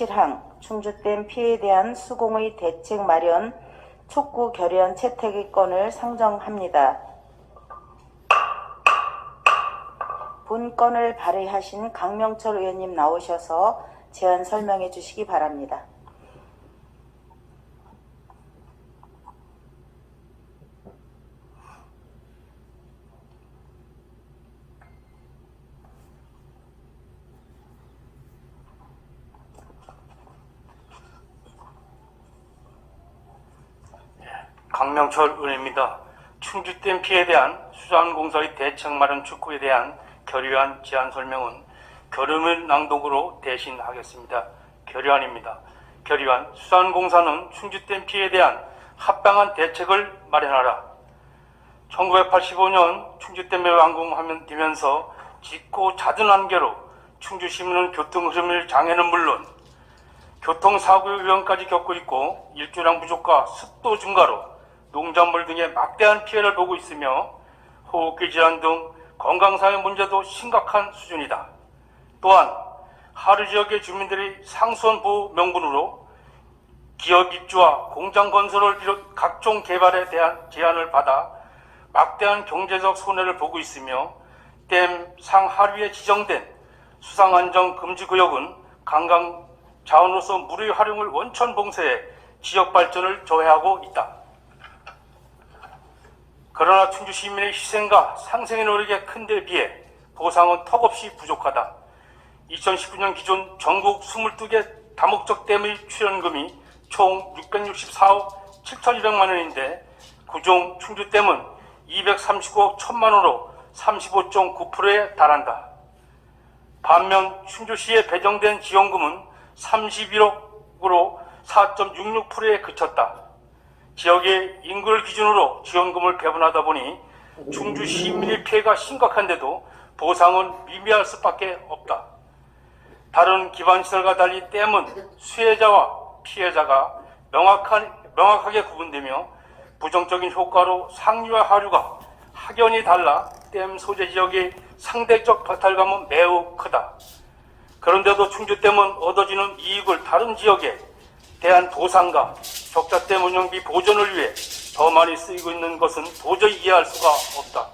제7항 충주댐 피해에 대한 수공의 대책 마련 촉구 결의안 채택의 건을 상정합니다. 본 건을 발의하신 강명철 의원님 나오셔서 제안 설명해 주시기 바랍니다. 강명철 의원입니다. 충주댐 피해에 대한 수산공사의 대책 마련 촉구에 대한 결의안 제안 설명은 결의문 낭독으로 대신하겠습니다. 결의안입니다. 결의안 수산공사는 충주댐 피해에 대한 합당한 대책을 마련하라. 1985년 충주댐이 완공하면서 짙고 잦은 안개로 충주시민은 교통 흐름을 장애는 물론 교통사고 위험까지 겪고 있고 일조량 부족과 습도 증가로 농작물 등의 막대한 피해를 보고 있으며 호흡기 질환 등 건강상의 문제도 심각한 수준이다. 또한 하루 지역의 주민들이 상수원 보호 명분으로 기업 입주와 공장 건설을 비롯 각종 개발에 대한 제한을 받아 막대한 경제적 손해를 보고 있으며 댐 상하류에 지정된 수상안정 금지 구역은 관광 자원으로서 물의 활용을 원천 봉쇄해 지역 발전을 저해하고 있다. 그러나 충주 시민의 희생과 상생의 노력의 큰데 비해 보상은 턱없이 부족하다. 2019년 기존 전국 22개 다목적 댐의 출연금이 총 664억 7,200만 원인데 그중 충주댐은 239억 1천만 원으로 35.9%에 달한다. 반면 충주시에 배정된 지원금은 31억으로 4.66%에 그쳤다. 지역의 인구를 기준으로 지원금을 배분하다 보니 충주 시민의 피해가 심각한데도 보상은 미미할 수밖에 없다. 다른 기반시설과 달리 댐은 수혜자와 피해자가 명확한, 명확하게 구분되며 부정적인 효과로 상류와 하류가 확연히 달라 댐 소재 지역의 상대적 박탈감은 매우 크다. 그런데도 충주댐은 얻어지는 이익을 다른 지역에 대한 보상과 적자댐 운영비 보존을 위해 더 많이 쓰이고 있는 것은 도저히 이해할 수가 없다.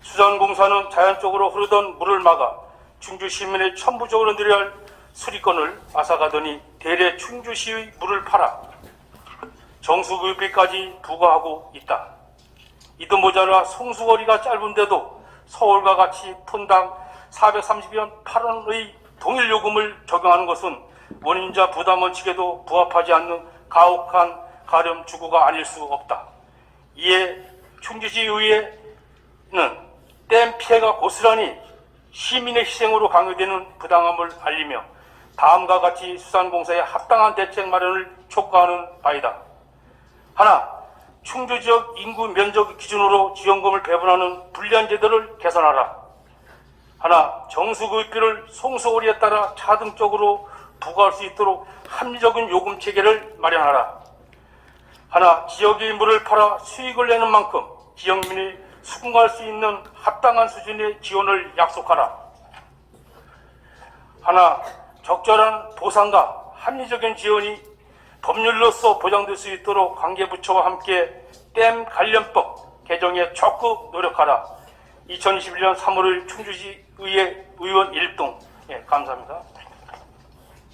수산공사는 자연적으로 흐르던 물을 막아 충주 시민의 천부적으로 누려야 할 수리권을 앗아가더니 대래 충주시의 물을 팔아 정수구역비까지 부과하고 있다. 이도 모자라 송수거리가 짧은데도 서울과 같이 톤당 430여 8원의 동일 요금을 적용하는 것은 원인자 부담 원칙에도 부합하지 않는 가혹한 가렴 주구가 아닐 수 없다. 이에 충주시 의회는 댐 피해가 고스란히 시민의 희생으로 강요되는 부당함을 알리며 다음과 같이 수산공사의 합당한 대책 마련을 촉구하는 바이다. 하나, 충주 지역 인구 면적 기준으로 지원금을 배분하는 불리한 제도를 개선하라. 하나, 정수구입비를 송수오리에 따라 차등적으로 부과할 수 있도록 합리적인 요금 체계를 마련하라. 하나, 지역의 물을 팔아 수익을 내는 만큼 지역민이 수긍할 수 있는 합당한 수준의 지원을 약속하라. 하나, 적절한 보상과 합리적인 지원이 법률로서 보장될 수 있도록 관계부처와 함께 댐 관련법 개정에 적극 노력하라. 2021년 3월 충주시 의회 의원 1동. 예, 감사합니다.